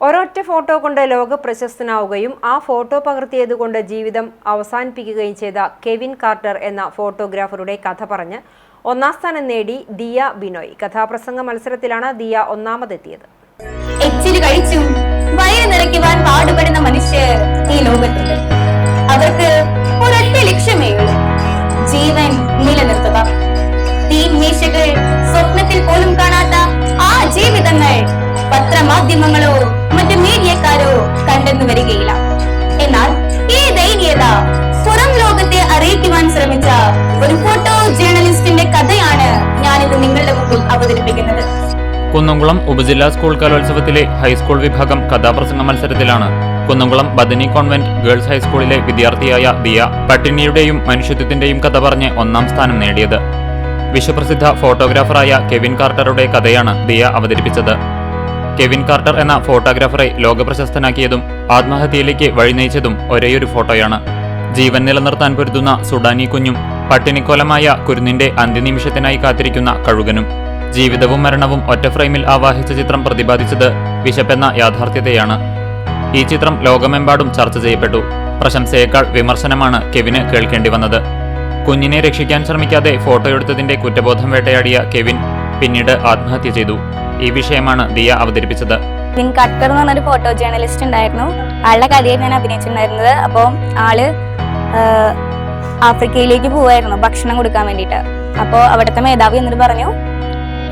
ഒരൊറ്റ ഫോട്ടോ കൊണ്ട് ലോക പ്രശസ്തനാവുകയും ആ ഫോട്ടോ പകർത്തിയതുകൊണ്ട് ജീവിതം അവസാനിപ്പിക്കുകയും ചെയ്ത കെവിൻ കാർട്ടർ എന്ന ഫോട്ടോഗ്രാഫറുടെ കഥ പറഞ്ഞ് ഒന്നാം സ്ഥാനം നേടി ദിയ ബിനോയ്. കഥാപ്രസംഗ മത്സരത്തിലാണ് ദിയ ഒന്നാമതെത്തിയത്. കഴിച്ചും മനുഷ്യർ അവർക്ക് ജീവൻ കണ്ടെന്നു വരികയില്ല. എന്നാൽ ഈ ദൈന്യത പുറം ലോകത്തെ അറിയിക്കുവാൻ ശ്രമിച്ച ഒരു ഫോട്ടോ ജേർണലിസ്റ്റിന്റെ കഥയാണ് ഞാനിത് നിങ്ങളുടെ മുമ്പിൽ അവതരിപ്പിക്കുന്നത്. കുന്നംകുളം ഉപജില്ലാ സ്കൂൾ കലോത്സവത്തിലെ ഹൈസ്കൂൾ വിഭാഗം കഥാപ്രസംഗ മത്സരത്തിലാണ് കുന്നംകുളം ബദനി കോൺവെന്റ് ഗേൾസ് ഹൈസ്കൂളിലെ വിദ്യാർത്ഥിയായ ദിയ പട്ടിണിയുടെയും മനുഷ്യത്വത്തിന്റെയും കഥ പറഞ്ഞ് ഒന്നാം സ്ഥാനം നേടിയത്. വിശ്വപ്രസിദ്ധ ഫോട്ടോഗ്രാഫറായ കെവിൻ കാർട്ടറുടെ കഥയാണ് ദിയ അവതരിപ്പിച്ചത്. കെവിൻ കാർട്ടർ എന്ന ഫോട്ടോഗ്രാഫറെ ലോകപ്രശസ്തനാക്കിയതും ആത്മഹത്യയിലേക്ക് വഴിനയിച്ചതും ഒരേയൊരു ഫോട്ടോയാണ്. ജീവൻ നിലനിർത്താൻ പൊരുതുന്ന സുഡാനി കുഞ്ഞും പട്ടിണിക്കോലമായ കുരുന്നിന്റെ അന്ത്യനിമിഷത്തിനായി കാത്തിരിക്കുന്ന കഴുകനും ജീവിതവും മരണവും ഒറ്റ ഫ്രെയിമിൽ ആവാഹിച്ച ചിത്രം പ്രതിപാദിച്ചത് വിശപ്പെന്ന യാഥാർത്ഥ്യതയാണ് ഈ ചിത്രം ലോകമെമ്പാടും ചർച്ച ചെയ്യപ്പെട്ടു. പ്രശംസയേക്കാൾ വിമർശനമാണ് കെവിന് കേൾക്കേണ്ടി വന്നത്. കുഞ്ഞിനെ രക്ഷിക്കാൻ ശ്രമിക്കാതെ ഫോട്ടോ ഫോട്ടോയെടുത്തതിന്റെ കുറ്റബോധം വേട്ടയാടിയ കെവിൻ പിന്നീട് ആത്മഹത്യ ചെയ്തു. ഈ വിഷയമാണ് ദിയ അവതരിപ്പിച്ചത്. വിൻ കട്ടർ എന്ന് പറഞ്ഞൊരു ഫോട്ടോ ജേർണലിസ്റ്റ് ഉണ്ടായിരുന്നു. ആളുടെ കഥയിൽ ഞാൻ അഭിനയിച്ചിട്ടുണ്ടായിരുന്നത്. അപ്പോൾ ആൾ ആഫ്രിക്കയിലേക്ക് പോവായിരുന്നു ഭക്ഷണം കൊടുക്കാൻ വേണ്ടിയിട്ട്. അപ്പോൾ അവിടുത്തെ മേധാവി എന്നിട്ട് പറഞ്ഞു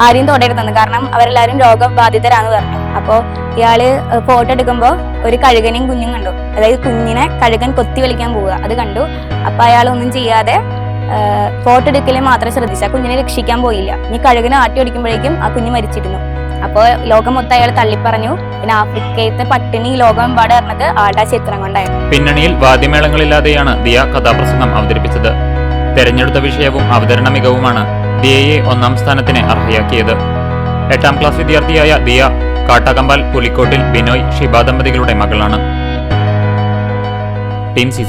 ആരെയും തൊടരുതെന്ന് കാരണം അവരെല്ലാവരും രോഗബാധിതരാന്ന് പറഞ്ഞു. അപ്പോൾ ഇയാൾ ഫോട്ടോ എടുക്കുമ്പോൾ ഒരു കഴുകനെയും കുഞ്ഞും കണ്ടു. അതായത് കുഞ്ഞിനെ കഴുകൻ കൊത്തി വലിക്കാൻ പോവുക. അത് കണ്ടു. അപ്പൊ അയാൾ ഒന്നും ചെയ്യാതെ ഫോട്ടോ എടുക്കലേ മാത്രം ശ്രദ്ധിച്ചു. കുഞ്ഞിനെ രക്ഷിക്കാൻ പോയില്ല. ഇനി കഴുകനെ ആട്ടി ഓടിക്കുമ്പോഴേക്കും ആ കുഞ്ഞ് മരിച്ചിരുന്നു. അപ്പോൾ ലോകം മൊത്തം അയാൾ തള്ളിപ്പറഞ്ഞു. പിന്നെ ആഫ്രിക്കയിലത്തെ പട്ടിണി ലോകമെമ്പാട് പറഞ്ഞത് ആളുടെ ചിത്രം കൊണ്ടായിരുന്നു പിന്നണിയിൽ വാദ്യമേളങ്ങളില്ലാതെയാണ് ദിയ കഥാപ്രസംഗം അവതരിപ്പിച്ചത്. തെരഞ്ഞെടുത്ത വിഷയവും അവതരണ മികവുമാണ് ദിയയെ ഒന്നാം സ്ഥാനത്തിന് അർഹയാക്കിയത്. എട്ടാം ക്ലാസ് വിദ്യാർത്ഥിയായ ദിയ കാട്ടാകമ്പാൽ പുലിക്കോട്ടിൽ ബിനോയ് ഷിബ ദമ്പതികളുടെ മകളാണ്. Team C